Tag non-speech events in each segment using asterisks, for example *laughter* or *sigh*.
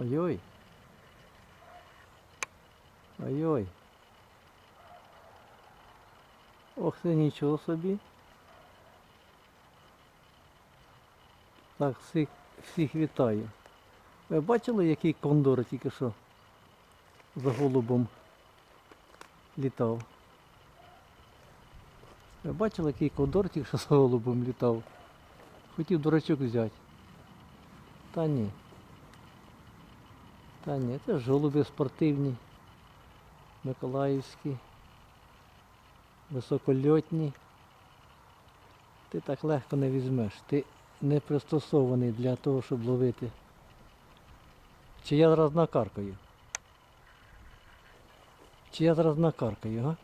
Ой-ой. Ой-ой. Ох ти нічого собі. Так, всіх, всіх вітаю. Ви бачили, який кондор тільки що за голубом літав? Ви бачили, який кондор тільки що за голубом літав? Хотів дурачок взяти. Та ні. Та ні, це ж голуби спортивні, миколаївські, високольотні. Ти так легко не візьмеш. Ти не пристосований для того, щоб ловити. Чи я зараз накаркаю? Чи я зараз накаркаю, га?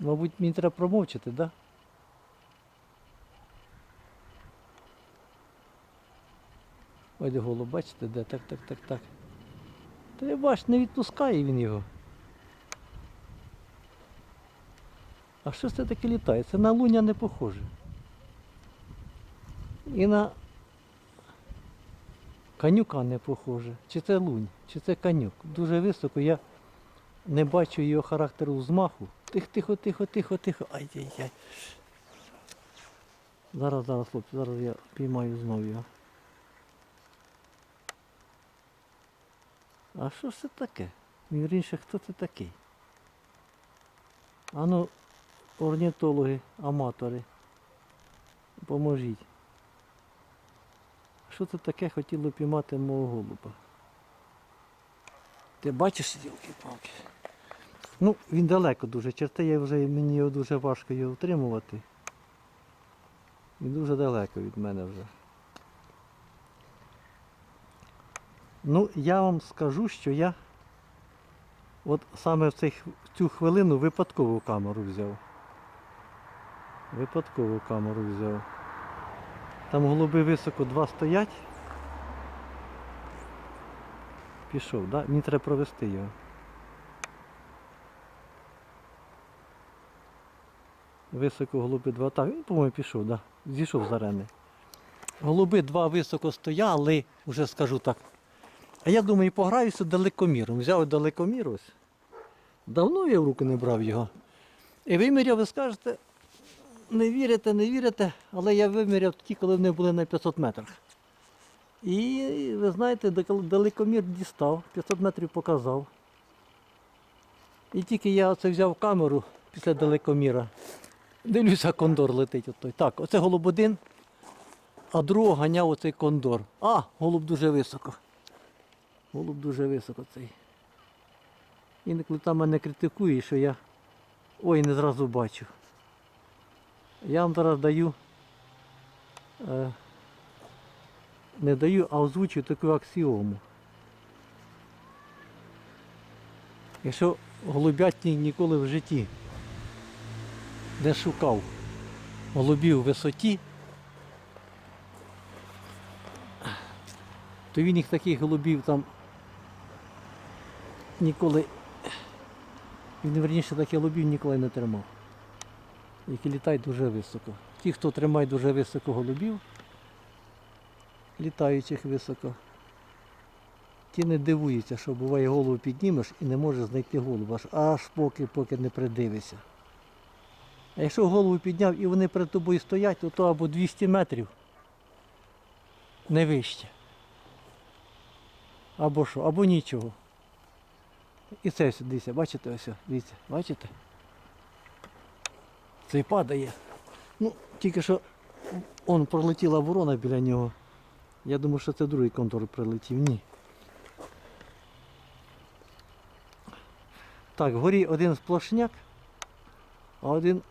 Мабуть, мені треба промовчати, так? Да? Ой, де голуб, бачите, де? Так, так, так, так. Та я бач, не відпускає він його. А що це таке літає? Це на луня не похоже. І на канюка не похоже. Чи це лунь, чи це канюк. Дуже високо, я не бачу його характеру взмаху. Тихо, тихо, тихо, тихо, тихо. Ай-яй-яй. Зараз, зараз, хлопці, зараз я піймаю знову його. А що ж це таке? Вірніше, хто це такий? Ану, орнітологи, аматори, поможіть. Що це таке хотіло піймати мого голуба? Ти бачиш, ділки-палки? Ну, він далеко дуже. Черти я вже мені його дуже важко його утримувати. Він дуже далеко від мене вже. Ну, я вам скажу, що я от саме в, цей, х- в цю хвилину випадкову камеру взяв. Випадкову камеру взяв. Там голуби високо два стоять. Пішов, да? Мені треба провести його. Високо голуби два. Так, він, по-моєму, пішов, да. Зійшов з арени. Голуби два високо стояли, вже скажу так. А я думаю, пограюся далекоміром. Взяв далекомір ось. Давно я в руки не брав його. І виміряв, ви скажете, не вірите, не вірите, але я виміряв тоді, коли вони були на 500 метрах. І ви знаєте, далекомір дістав, 500 метрів показав. І тільки я це взяв камеру після далекоміра. Дивлюся, кондор летить отой. Так, оце голуб один, а другого ганяв оцей кондор. А, голуб дуже високо. Голуб дуже високо цей. Інколи там мене критикує, що я ой не зразу бачу. Я вам зараз даю, е, не даю, а озвучую таку аксіому. Якщо голубятник ніколи в житті не шукав голубів в висоті, то він їх таких голубів там ніколи. Він верніше таких голубів ніколи не тримав. Які літають дуже високо. Ті, хто тримає дуже високо голубів, літаючих високо, ті не дивуються, що буває голову піднімеш і не можеш знайти голову, аж, аж поки поки не придивишся. А якщо голову підняв і вони перед тобою стоять, то, то або 200 метрів не вище. Або що, або нічого. І це ось, дивіться, бачите ось, дивіться, бачите? Цей падає. Ну, тільки що он пролетіла ворона біля нього. Я думаю, що це другий контур прилетів. Ні. Так, вгорі один сплошняк, а один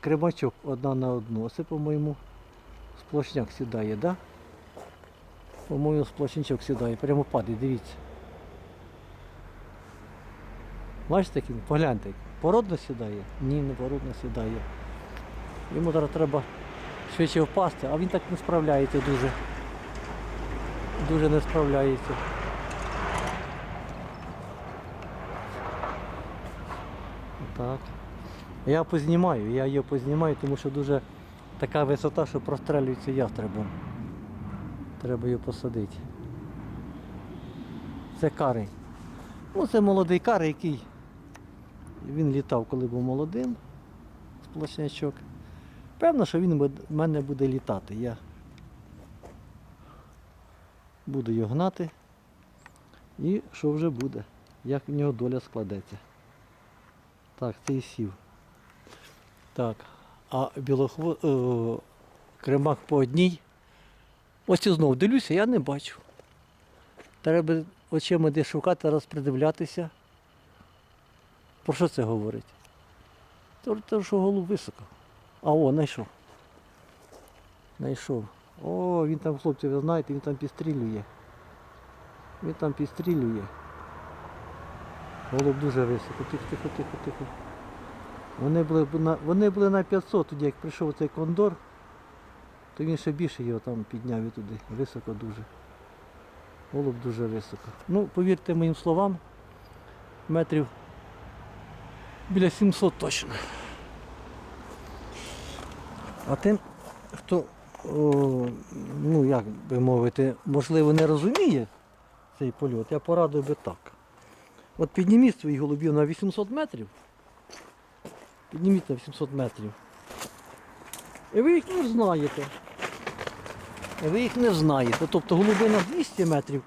кремачок одна на одну. Оце, по-моєму, сплошняк сідає, так? Да? По-моєму, сплошнячок сідає, прямо падає, дивіться. Бачите, погляньте, породно сідає? Ні, не породно сідає. Йому зараз треба швидше впасти, а він так не справляється дуже. Дуже не справляється. Так. Я познімаю, я її познімаю, тому що дуже така висота, що прострелюється ястребом. Треба її посадити. Це карий. Оце молодий карий, який він літав, коли був молодим, сплошнячок. Певно, що він в мене буде літати. Я буду його гнати. І що вже буде, як в нього доля складеться. Так, це і сів. Так, а білохво... о, кремак по одній. Ось і знову дивлюся, я не бачу. Треба очима десь шукати, раз придивлятися. Про що це говорить? То, що голуб високо. А о, знайшов. Знайшов. О, він там, хлопці, ви знаєте, він там підстрілює. Він там підстрілює. Голуб дуже високо. Тихо, тихо, тихо, тихо. Вони були, вони були на 500, тоді як прийшов цей кондор, то він ще більше його там підняв і туди. Високо дуже. Голуб дуже високо. Ну, повірте моїм словам, метрів біля 700 точно. А тим, хто, о, ну як би мовити, можливо, не розуміє цей польот, я порадив би так. От підніміть своїх голубів на 800 метрів. Підніміть на 800 метрів. І ви їх не знаєте. І ви їх не знаєте. Тобто голуби на 200 метрів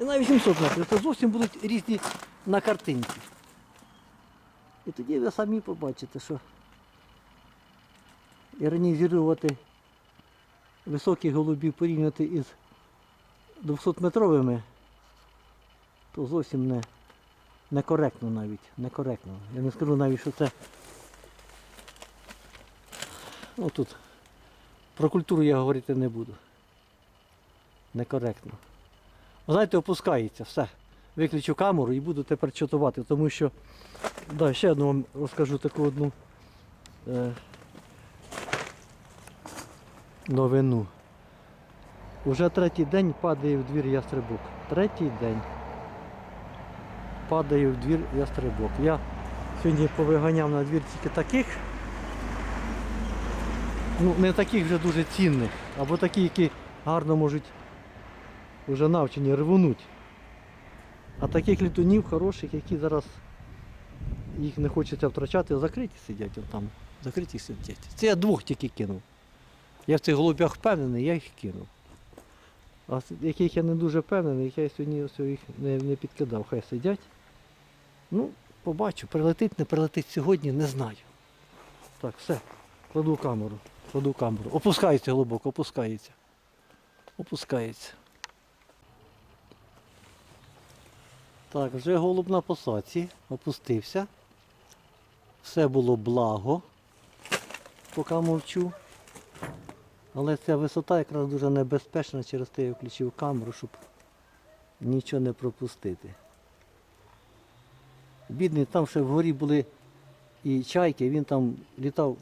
і на 800 метрів. Це зовсім будуть різні на картинці. І тоді ви самі побачите, що іронізувати високих голубів порівняти із 200-метровими, то зовсім не, некоректно навіть. Некоректно. Я не скажу навіть, що це. Ну. Про культуру я говорити не буду. Некоректно. Знаєте, опускається все. Виключу камеру і буду тепер чатувати, тому що да, ще одну вам розкажу таку одну е, новину. Уже третій день падає в двір ястребок. Третій день падає в двір ястребок. Я сьогодні повиганяв на двір тільки таких, ну не таких вже дуже цінних, або такі, які гарно можуть вже навчені рвонуть. А таких літунів хороших, які зараз їх не хочеться втрачати, закриті сидять там. Закриті сидять. Це я двох тільки кинув. Я в цих голубях впевнений, я їх кинув. А яких я не дуже впевнений, я сьогодні їх не, не підкидав, хай сидять. Ну, побачу, прилетить, не прилетить сьогодні, не знаю. Так, все, кладу камеру, кладу камеру. Опускається глибоко, опускається. Опускається. Так, вже голуб на посадці, опустився. Все було благо, поки мовчу. Але ця висота якраз дуже небезпечна, через те я включив камеру, щоб нічого не пропустити. Бідний, там ще вгорі були і чайки, він там літав,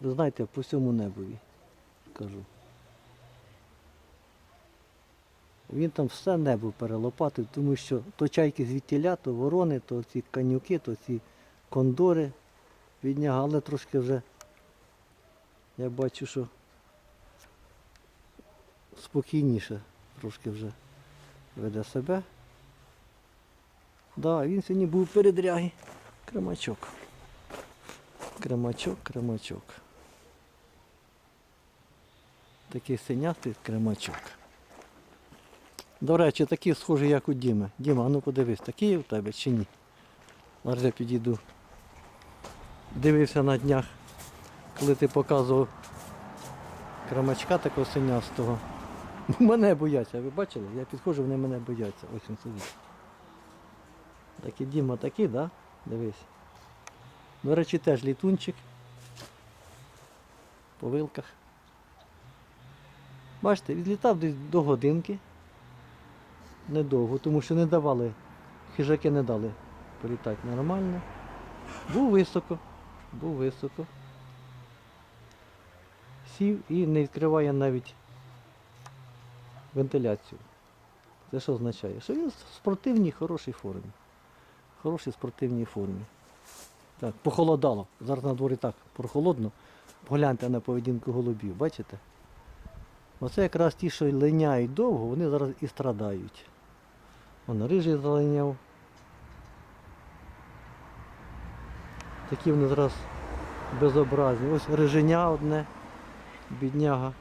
ви знаєте, по всьому небові, кажу. Він там все небо перелопатив, тому що то чайки звідтіля, то ворони, то ці канюки, то ці кондори від але трошки вже я бачу, що спокійніше трошки вже веде себе. Да, він сьогодні був у передрягі. Кремачок. Кремачок, кремачок. Такий синястий кремачок. До речі, такий схожий, як у Діми. Діма, а ну подивись, такий у тебе чи ні? Зараз я підійду. Дивився на днях, коли ти показував крамачка такого синястого. *laughs* Мене бояться, ви бачили? Я підходжу, вони мене бояться. Ось він сидить. Такий Діма такий, да? Дивись. До речі, теж літунчик. По вилках. Бачите, відлітав десь до годинки. Недовго, тому що не давали, хижаки не дали політати нормально. Був високо, був високо. Сів і не відкриває навіть вентиляцію. Це що означає? Що він в спортивній хорошій формі. Хорошій спортивній формі. Так, похолодало. Зараз на дворі так прохолодно. Погляньте на поведінку голубів, бачите? Оце якраз ті, що линяють довго, вони зараз і страдають. Вон рижий зеленяв. Такі вони зараз безобразні. Ось риженя одне, бідняга.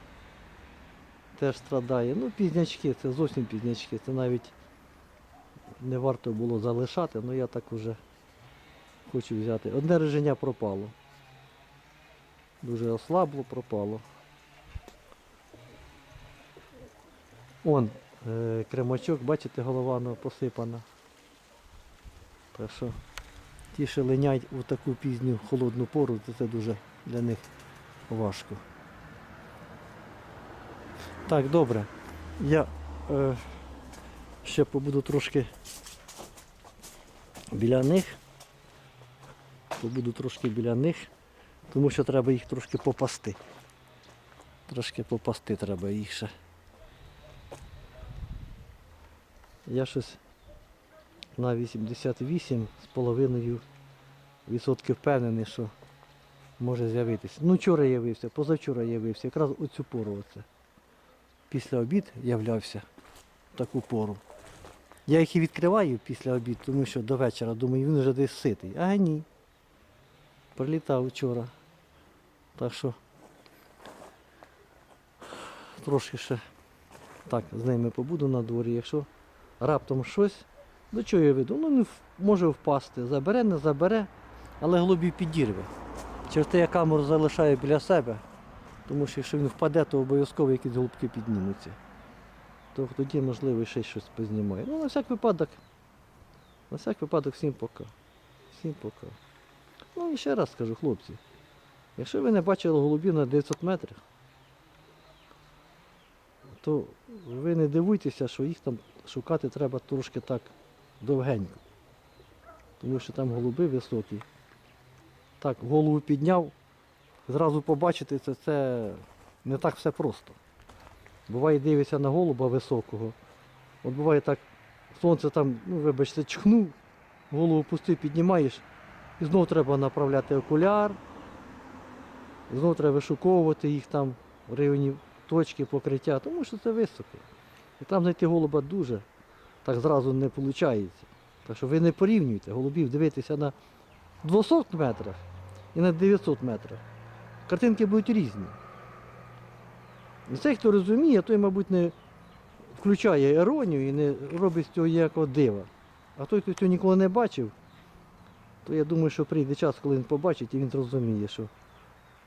Теж страдає. Ну, пізнячки, це зовсім пізнячки. Це навіть не варто було залишати, але я так уже хочу взяти. Одне риженя пропало. Дуже ослабло, пропало. Он кремачок, бачите, голова посипана. Так що ті, що линять у таку пізню холодну пору, то це дуже для них важко. Так, добре. Я е, ще побуду трошки біля них. Побуду трошки біля них, тому що треба їх трошки попасти. Трошки попасти треба їх ще. Я щось на 88 з половиною відсотків впевнений, що може з'явитися. Ну, вчора явився, позавчора явився, якраз у цю пору оце. Після обід являвся таку пору. Я їх і відкриваю після обід, тому що до вечора думаю, він вже десь ситий. А ні. Прилітав вчора. Так що трошки ще так з ними побуду на дворі. Якщо раптом щось, до чого я веду? Ну, не може впасти. Забере, не забере, але голубів підірве. Через те я камеру залишаю біля себе, тому що якщо він впаде, то обов'язково якісь голубки піднімуться. То тоді, можливо, ще щось познімає. Ну, на всяк випадок. На всяк випадок всім пока. Всім пока. Ну і ще раз скажу, хлопці. Якщо ви не бачили голубів на 900 метрів, то ви не дивуйтеся, що їх там шукати треба трошки так довгенько. Тому що там голуби високі. Так, голову підняв, зразу побачити це, це не так все просто. Буває дивишся на голуба високого. От буває так, сонце там, ну вибачте, чхнув, голову пустив, піднімаєш, і знов треба направляти окуляр, і знов треба вишуковувати їх там в районі точки покриття, тому що це високо. І там знайти голуба дуже так зразу не виходить. Так що ви не порівнюйте голубів, дивитися на 200 метрах і на 900 метрах. Картинки будуть різні. І цей, хто розуміє, той, мабуть, не включає іронію і не робить з цього ніякого дива. А той, хто цього ніколи не бачив, то я думаю, що прийде час, коли він побачить і він зрозуміє, що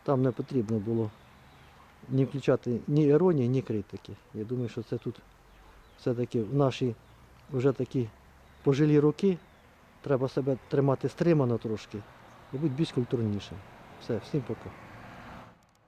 там не потрібно було ні включати ні іронії, ні критики. Я думаю, що це тут все-таки в наші вже такі пожилі роки треба себе тримати стримано трошки і бути більш культурнішим. Все, всім пока.